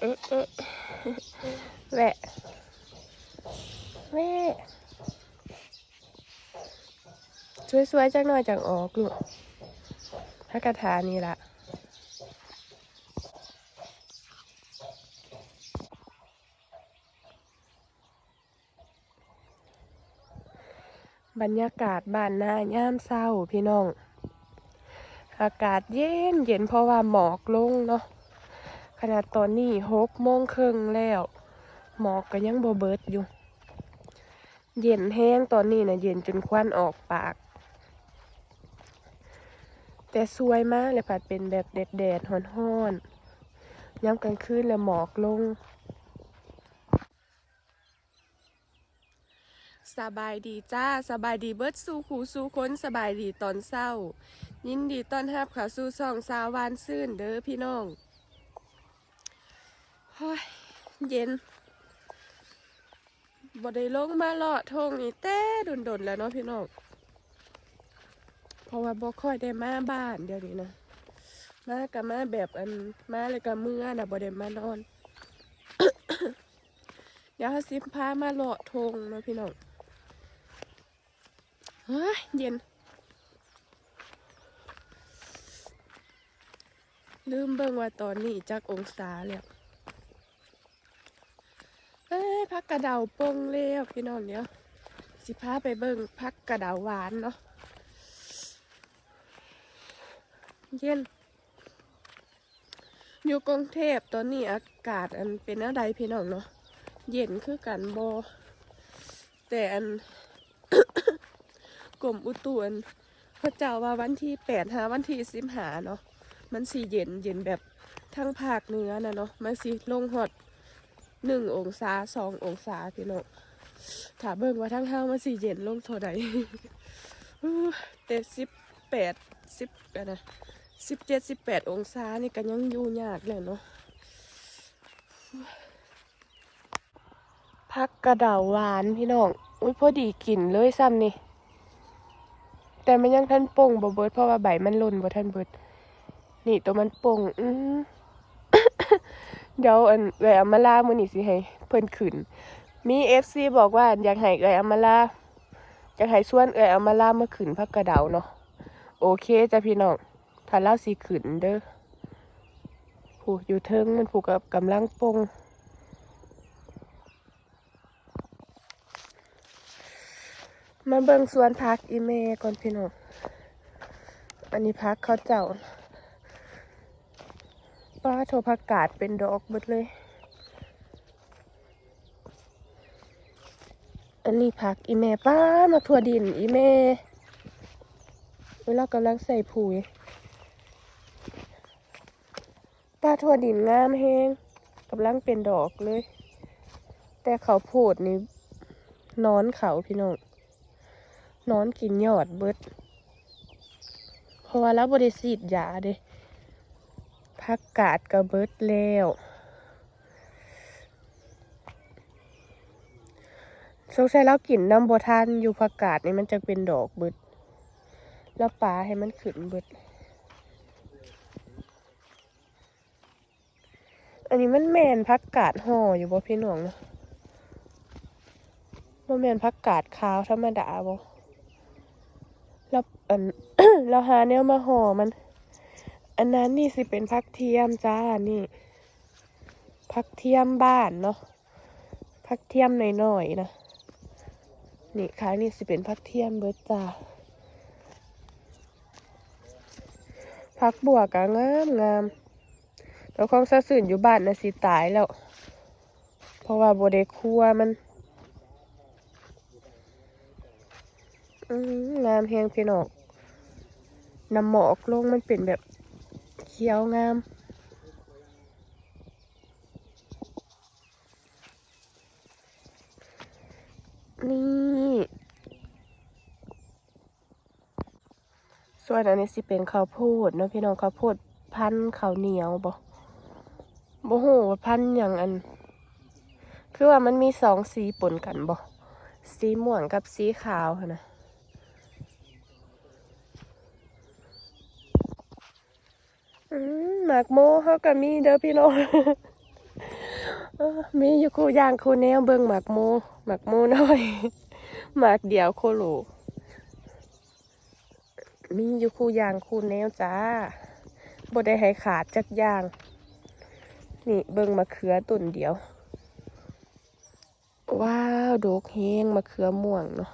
เอ๊ะเอ๊ะแหวะแวะสวยๆจักหน่อยจังออกลูกพระกระถานี่ละบรรยากาศบ้านนาย่ามเศร้าพี่น้อง อากาศเย็นเย็นเพราะว่าหมอกลงเนาะ ขนาดตอนนี้หกโมงครึ่งแล้ว หมอกก็ยังบ่เบิดอยู่ เย็นแห้งตอนนี้นะเย็นจนควันออกปาก แต่สวยมากเลยผัดเป็นแบบแดดแดดๆฮ้อนๆย้ำกลางคืนแล้วหมอกลง สบายดีจ้า สบายดีเบิดสู่ขูสู่คนสบายดีตอนเศร้า ยินดีต้อนรับข้าสู่ช่องสาววานซื่นเด้อพี่น้อง ฮ้ยเย็นบ่ได้ลงมาเลาะทงนี่แต่ดนๆแล้วเนาะพี่น้องเพราะว่าบ่ค่อยได้มาบ้านเดี๋ยวนี้นะมากับมาแบบอันมาเลยกับมือน่ะบ่ได้มานอนเดี๋ยวเราสิพามาเลาะทงเนาะพี่น้องเฮ้ยเย็น ลืมเบิ่งว่าตอนนี้จักองศาแล้ว เอ้ยพักกระเดาปงเลี้ยวพี่น้องเดี๋ยสิพาไปเบิ่งพักกระเดาหวานเนาะเย็น อยู่กรุงเทพตอนนี้อากาศอันเป็นอะไรพี่น้องเนาะเย็นคือกันบแต่อันกรมอุตุอันพระเจ้าว่าวันที่แปดหาวันที่สิบหาเนาะมันสีเย็นเย็นแบบทั้งภาคเหนือนะเนาะมันสีลงหด หนึ่งองศาสององศาพี่น้องถามเบิ่งว่าทั้งเฮามันสีเย็นลงเท่าใดอู้แต่สิบแปดสิบอะนะสิบเจ็ดสิบแปดองศานี่ก็ยังอยู่ยากเลยเนาะพักกระดาหวานพี่น้อง อุ้ยพอดีกินเลยซ้ำนี่ แต่มันยังทันป่งบ่เบิดเพราะว่าใบมันหล่นบ่ทันเบิด นี่ตัวมันป่ง อืม เดี๋ยวอันเอยอามาลามื้อนี้สิให้เพิ่นขึ้น มี FC บอกว่าอยากให้เอยอามาลาอยากให้ชวนเอยอามาลามาขึ้นพักกระเดาเนาะโอเคจ้ะพี่น้องถ้าเล่าสิขึ้นเด้อผูกอยู่เทิงมันผูกกับกำลังปงมาเบิ่งสวนพักอีเมก่อนพี่น้องอันนี้พักเขาเจ้า ป้าโทรผักกาดเป็นดอกหมดเลย อันนี้ผักอีเมป้ามาทั่วดินอีเมเวลากำลังใส่ปุ๋ยป้าทั่วดินงามแฮงกำลังเป็นดอกเลย แต่เขาโพดนี่นอนเขาพี่น้องนอนกินยอดเบิด เพราะว่าเราบริสีดยาเด้ พักกาดกระเบิดแล้วสงสัยเรากินน้ำบทานอยู่ผักกาดนี่มันจะเป็นดอกเบิด แล้วปลาให้มันขึ้นเบิด อันนี้มันแมนพักกาดห่ออยู่บ่พี่หน่วงนะบ่แมนพักกาดขาวธรรมดาบ่แล้วอันเราหาแนวมาห่อมัน อันนั้นนี่สิเป็นพักเทียมจ้านี่พักเทียมบ้านเนาะพักเทียมหน่อยๆนะนี่ค่ะนี่สิเป็นพักเทียมเบิดจ้าพักบัวกะงามงามแล้วของสะสื่นอยู่บ้านนะสิตายแล้ว เพราะว่าโบเดคัวมันงามแฮงพี่นองน้ำหมอกลงมันเป็นแบบ ขียวงามนี่ส่วนอันนี้สิเป็นข้าวโพดเนาะพี่น้องข้าวโพดพันข้าวเหนียวบ่บ่ฮู้ว่าพันธุ์หยังอัน คือว่ามันมีสองสีปนกันบ่สีม่วงกับสีขาวนะ อื มหมากโมเขาก็มีเด้อพี่น้องมีอยู่คู่ย่างคู่แนวเบิ่งหมักโมหมักโมน้อยหมักเดียวโคโลมีอยู่คู่ย่างคู่แนวจ้าบ่ได้ให้ขาดจักย่าง นี่เบิ่งมะเขือต้นเดียว ว้าวดกแฮงมะเขือม่วงเนาะ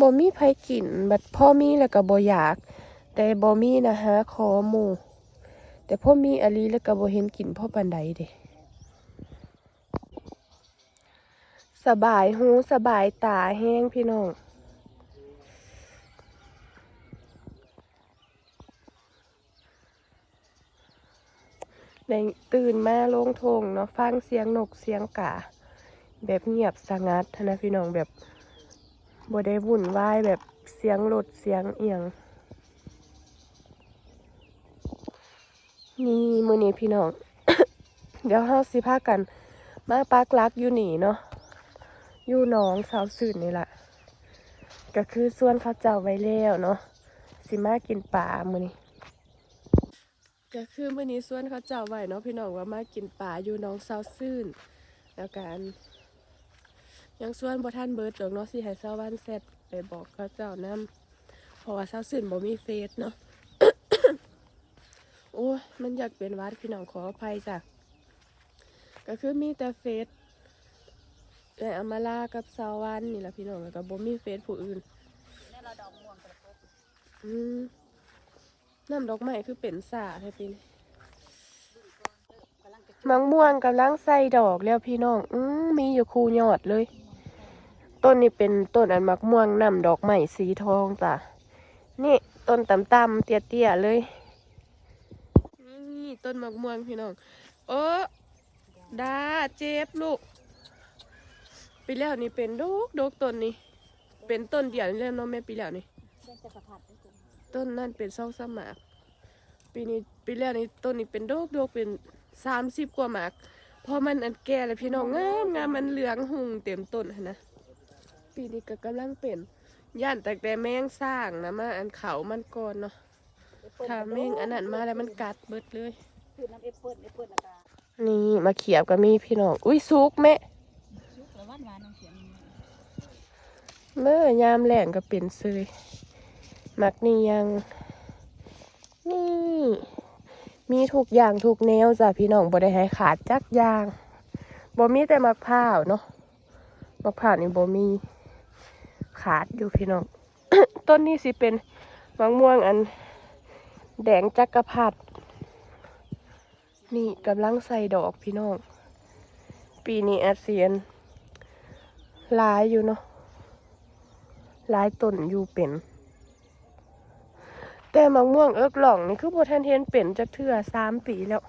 บ่มีไผกิน บัดพ่อมีแล้วก็บ่อยาก แต่บ่มีนะฮะขอหมูแต่พ่อมีอลีแล้วก็บ่เห็นกินพ่อปานใดเด้สบายหูสบายตาแห้งพี่น้องได้ตื่นมาโลงทงเนาะฟังเสียงนกเสียงกาแบบเงียบสงัดนะพี่น้องแบบบ่ได้วุ่นวายแบบเสียงรถเสียงเอียง นี่มือนี้พี่น้อง เดี๋ยวเฮาสิพากัน มาปักลักอยู่นี่เนาะอยู่หนองสาวสื่นนี่แหละก็คือส่วนเขาเจ้าไว้แล้วเนาะสิมากินปลามือนี้ก็คือมือนี้ส่วนเขาเจ้าไว้เนาะพี่น้องว่ามากินปลาอยู่น้องสาวซื่นแล้วกันยังส่วนบ่ทันเบิร์ดดอกเนาะสิให้ชาวบ้านเสร็จไปบอกเขาเจ้านํเพราะว่าสาวซื่นบ่มีเฟซเนาะ โอ้ยมันอยากเป็นวัดพี่น้องขออภัยจ้ะก็คือมีแต่เฟซแต่อามาลากับสาวันนี่แหละพี่น้องแล้วก็บ่มีเฟซผู้อื่นนี่เราดอกม่วงกระปุกอืมน้ำดอกไม้คือเป็นสาแท้พี่นี่กำลังมังม่วงกำลังใส่ดอกแล้วพี่น้อง อืมมีอยู่คูยอดเลย ต้นนี้เป็นต้นอันมักม่วงน้ำดอกไม้สีทองจ้ะ นี่ต้นต่ำๆเตี้ยๆเลย ต้นมักม่วงพี่น้องโอ้ดาเจ็บลูกปีแล้วนี่เป็นดกดกต้นนี้เป็นต้นเดียวนี่แล้วเนาะแม่ปีแล้วนี่ต้นนั่นเป็นซองสมากปีนี้ปีแล้วนี่ต้นนี้เป็นดกดกเป็นสามสิบกว่าหมากพอมันอันแก่แล้วพี่น้องงามงามมันเหลืองหุงเต็มต้นนนะปีนี้ก็กำลังเป็นย่านแต่แต่แมงสร้างนะมาอันเขามันก่อนเนาะถ้าแมงอันนั้นมาแล้วมันกัดเบิดเลย คือน้ำเอเปิลเอเปิลนะคะนี่มาเขียบก็มีพี่น้อง อุ้ยสุกแม่ชุกแล้ววันวานน้องเสียงเมื่อยามแหลงก็เป็นเซยมักนี่ยัง นี่ มีทุกอย่างทุกแนวจ้ะพี่น้องบ่ได้ให้ขาดจักอย่างบ่มีแต่มะพร้าเนาะมะพร้านี่บ่มีขาดอยู่พี่น้อง ต้นนี้สิเป็นมะม่วงอัน แดงจักรพรรดิ นี่กำลังใส่ดอกพี่น้อง ปีนี้อาเซียนหลายอยู่เนาะหลายต้นอยู่เป็น แต่มะม่วงเอิกหล่องนี่คือบ่ทันเห็นเป็นจักเทื่อสามปีแล้ว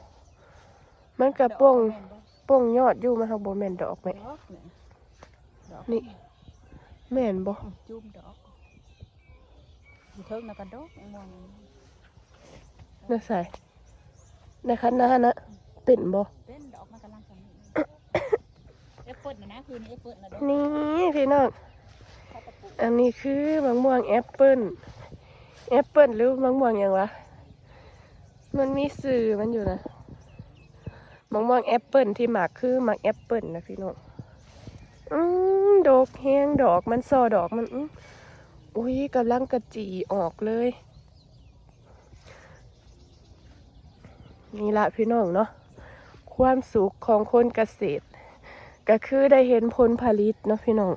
มันกระป่งป่งยอดอยู่มันเฮาบ่แม่นดอกแม่ดอกเนี่ยดอกนี่ แม่นบ่จุ่มดอกอยู่เทิงนะกระดอกม่วงน่าใส่ ในคันหน้านะเป็นบ่เป็นดอกมันกำลังจะมีเอฟเปิ้ลนะนะคือนี่เอฟเปิ้ลนะดอกนี่พี่น้องข้าวตะปูอันนี้คือมะม่วงแอปเปิ้ลแอปเปิ้ลหรือมะม่วงหยังวะมันมีสื่อมันอยู่นะมะม่วงแอปเปิ้ลที่หมักคือหมักแอปเปิ้ลนะพี่น้องอืมดอกแห้งดอกมันซอดอกมันอื้ออุ้ยกำลังกระจีออกเลย นี่ละพี่น้องเนาะความสุขของคนเกษตร ก็คือได้เห็นผลผลิตเนาะพี่น้อง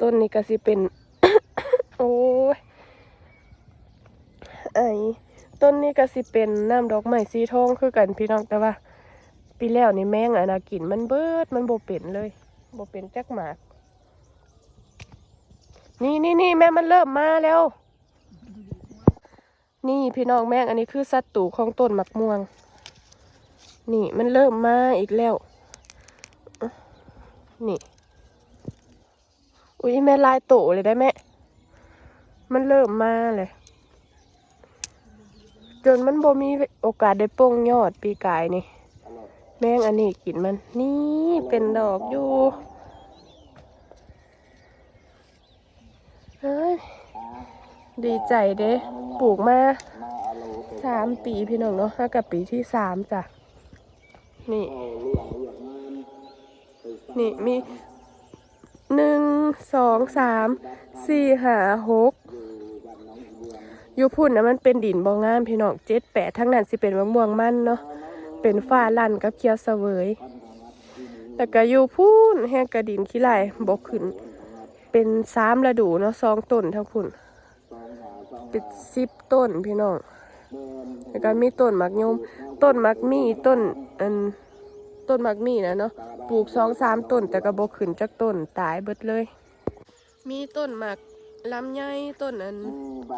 ต้นนี้ก็สิเป็น โอ้ยไอต้นนี้ก็สิเป็นน้ำดอกไม้สีทองคือกันพี่น้องแต่ว่าปีแล้วนี่แมงอะนะกินมันเบิดมันโบเป็นเลยโบเป็นจักหมาก นี่นี่นี่แม่มันเริ่มมาแล้ว นี่พี่น้องแมงอันนี้คือศัตรูของต้นหมักม่วง นี่มันเริ่มมาอีกแล้ว นี่ อุ้ยแม่ลายโตเลยได้แม่ มันเริ่มมาเลย จนมันบ่มีโอกาสได้โป่งยอดปีกายนี่ แมงอันนี้กินมัน นี่เป็นดอกอยู่เฮ้ย ดีใจเด้ปลูกมาสามปีพี่น้องเนาะห้ากับปีที่สามจ้ะ นี่ นี่มีหนึ่งสองสามสี่ห้าหกอยู่พุ่นนะมันเป็นดินบองงามพี่น้องเจ็ดแปดทั้งนั้นสิเป็นมะม่วงมันเนาะเป็นฟ้าลั่นกับเคียวเสวยแล้วก็อยู่พุ่นแห้งกระดินขี้ไหลบกขึ้น เป็นสามฤดูเนาะสองต้นทั้งพุ่น เป็นสิบต้นพี่น้องแล้วก็มีต้นหมักยมต้นหมักมีต้นอันต้นหมักมีนะเนาะปลูกสองสามต้น แต่ก็บกขึ้นจากต้นตายเบิดเลย มีต้นหมักลำไยต้นอัน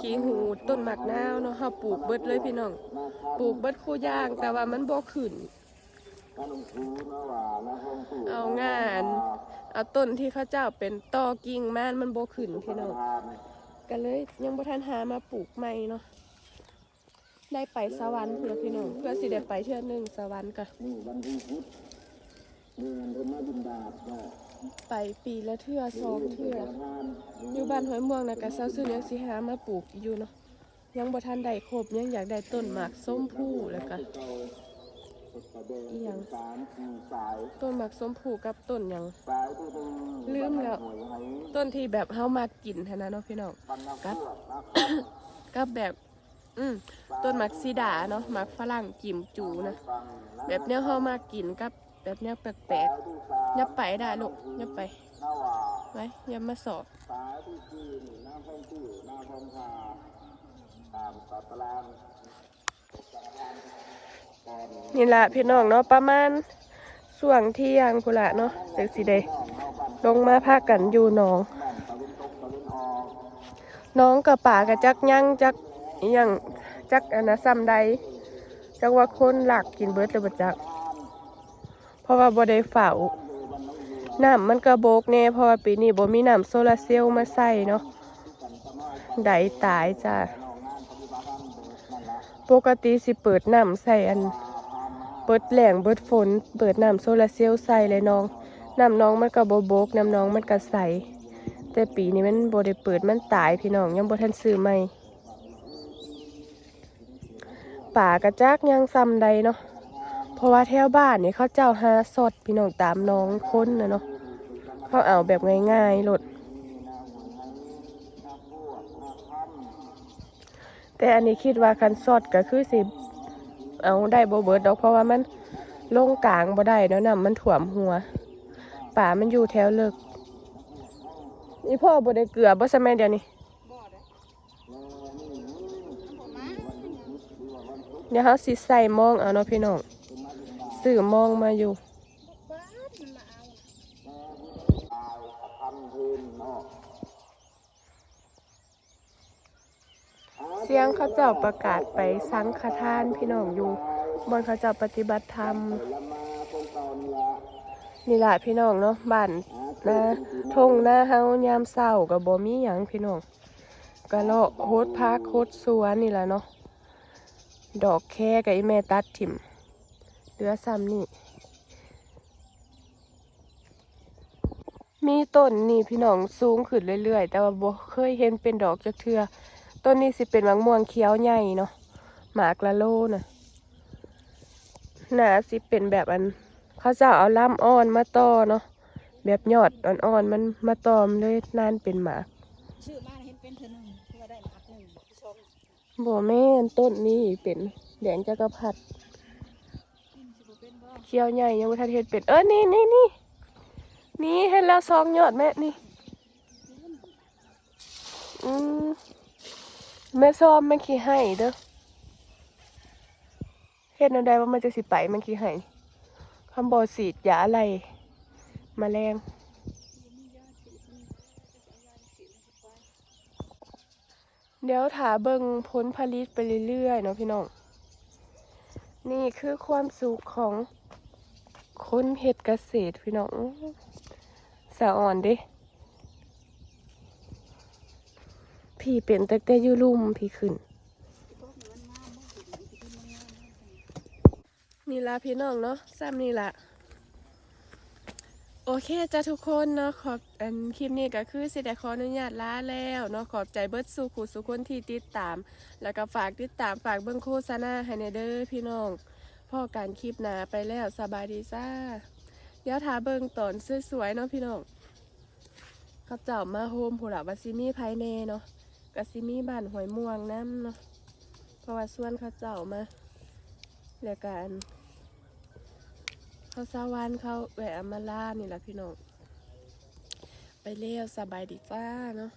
ขี้หูต้นหมักนาวเนาะเฮาปลูกเบิดเลยพี่น้องปลูกเบิดคู่ย่างแต่ว่ามันบ่ขึ้นเอางาน เอาต้นที่เขาเจ้าเป็นตอกิ่งม่านมันบ่ขึ้นพี่น้อง ก็เลยยังบ่ทันหามาปลูกใหม่เนาะได้ไปสวรรค์เพื่อพี่น้องเพื่อสิได้ไปเทื่อหนึงสวรรค์ก็ไปปีละเทื่อสองเทื่ออยู่บ้านห้วยม่วงนะก็เซาซื้อยังสิหามาปลูกอยู่เนาะยังบ่ทันได้ครบยังอยากได้ต้นหมากส้มผู้แล้วก็ อีหยังต้นหมากส้มผู้กับต้นหยังลืมแล้วต้นที่แบบเฮามากินหั้นนะเนาะพี่น้องกับกับแบบ อืมต้นหมักซีดาเนาะหมักฝรั่งกิมจูนะแบบเนี้ยเฮามากินกับ แบบเนี้ยแปลกๆยับไปได้ลูกยับไปไว้ยับมาสอบนี่แนี่ละพี่น้องเนาะประมาณส่วงเที่ยงพุละเนาะเจักสิได้ลงมาพากันอยู่หนองน้องกับป่ากับจักยั่งจักอิหยังจักอันนะซ้ำใดจักว่าคนหลักกินเบิร์ดเลยบจัก เพราะว่าบ่ได้เฝ้าน้ำมันกระโบกแน่เพราะว่าปีนี้บ่มีน้ำโซลาร์เซลล์มาใส่เนาะ ไดตายจ้ะ ปกติสิเปิดน้ำใส่อัน เปิดแหล่งเปิดฝน เปิดน้ำโซลาร์เซลล์ใส่เลยน้องน้ำน้องมันก็บ่โบกน้ำน้องมันก็ใสแต่ปีนี้มันบ่ได้เปิดมันตายพี่น้องยังบ่ทันซื้อใหม่ป่ากระจักยังซ้ำใดเนาะเพราะว่าแถวบ้านนี่เขาเจ้าหาสดพี่น้องตามน้องค้นนะเนาะเขาเอาแบบง่ายๆโลด แต่อันนี้คิดว่าคันสดก็คือสิเอาได้บเบิดดอกเพราะว่ามันลงกลางบ่ได้เนาะน้ำมันถ่วมหัวป่ามันอยู่แถวเลิกนี่พ่อบ่ได้เกลือบ่สมัยเดียวนี้บ่เดี๋ยวเฮาสิใส่มองเอาเนาะพี่น้องซื้อมองมาอยู่ บ้านมันมาเอา เสียงเขาเจ้าประกาศไปสังฆทานพี่น้องอยู่บนเขาเจ้าปฏิบัติธรรมนี่แหละพี่น้องเนาะบ้านนะทงหน้าเฮายามเศร้าก็บ่มีหยังพี่น้องก็เลาะโฮดพักโฮดสวนนี่แหละเนาะดอกแค่กับอีแม่ตัดถิ่มเหลือซ้ำนี่มีต้นนี่พี่น้องสูงขึ้นเรื่อยๆ แต่ว่าบ่เคยเห็นเป็นดอกจักเทื่อ ต้นนี้สิเป็นมะม่วงเขียวใหญ่เนาะหมากละโลน่ะหนาสิเป็นแบบอันเขาจะเอาล่ำอ่อนมาต่อเนาะแบบยอดอ่อนๆมันมาตอมเลยนานเป็นหมากชื่อมาเห็นเป็นเธอหนึ่งที่ว่าได้หมากหนึ่งผู้ชมบ่แม่นต้นนี้เป็นแดงจักรพรรดิกินสิบ่เป็นบ่เขียวใหญ่ยังบ่ทันเฮ็ดเป็นเออนี่นี่นี่นี่เห็นแล้วซองยอดแม่นี่อืม แม่ซ้อมแม่ขี้ให้เด้อเฮ็ดแนวใดว่ามันจะสิไปมันขี้ให้คำบ่สีดยาอะไรมาแมลงเดี๋ยวถาเบิงพ้นผลิตไปเรื่อยๆเนาะพี่น้อง นี่คือความสุขของคนเฮ็ดเกษตรพี่น้องสะอ่อนด้ พี่เป็นตั้งแต่ยู่ลุ่มพี่ขึ้น นี่ละพี่น้องเนาะซ้ำนี่ละโอเคจ้าทุกคนเนาะขอบอันคลิปนี้ก็คือสิได้ขออนุญาตลาแล้วเนาะขอบใจเบิร์ดสู่ขู่สุคนที่ติดตาม แล้วก็ฝากติดตามฝากเบิ่งโฆษณาให้ในเด้อพี่น้องพ่อการคลิปหนาไปแล้วสบายดีจ้าเดี๋ยวทาเบิ่งตอนสวยๆเนาะพี่น้องเขาเจ้ามาโฮมผู้หลับวาซิมีภายในเนาะ กซิมีบ้านหอยม่วงน้ำเนาะเพราะว่าส่วนเขาเจ้ามาแล้วกันเขาสาวานเขาแหวะมาล่านี่แหละพี่น้องไปเลี้ยวสบายดีจ้าเนาะ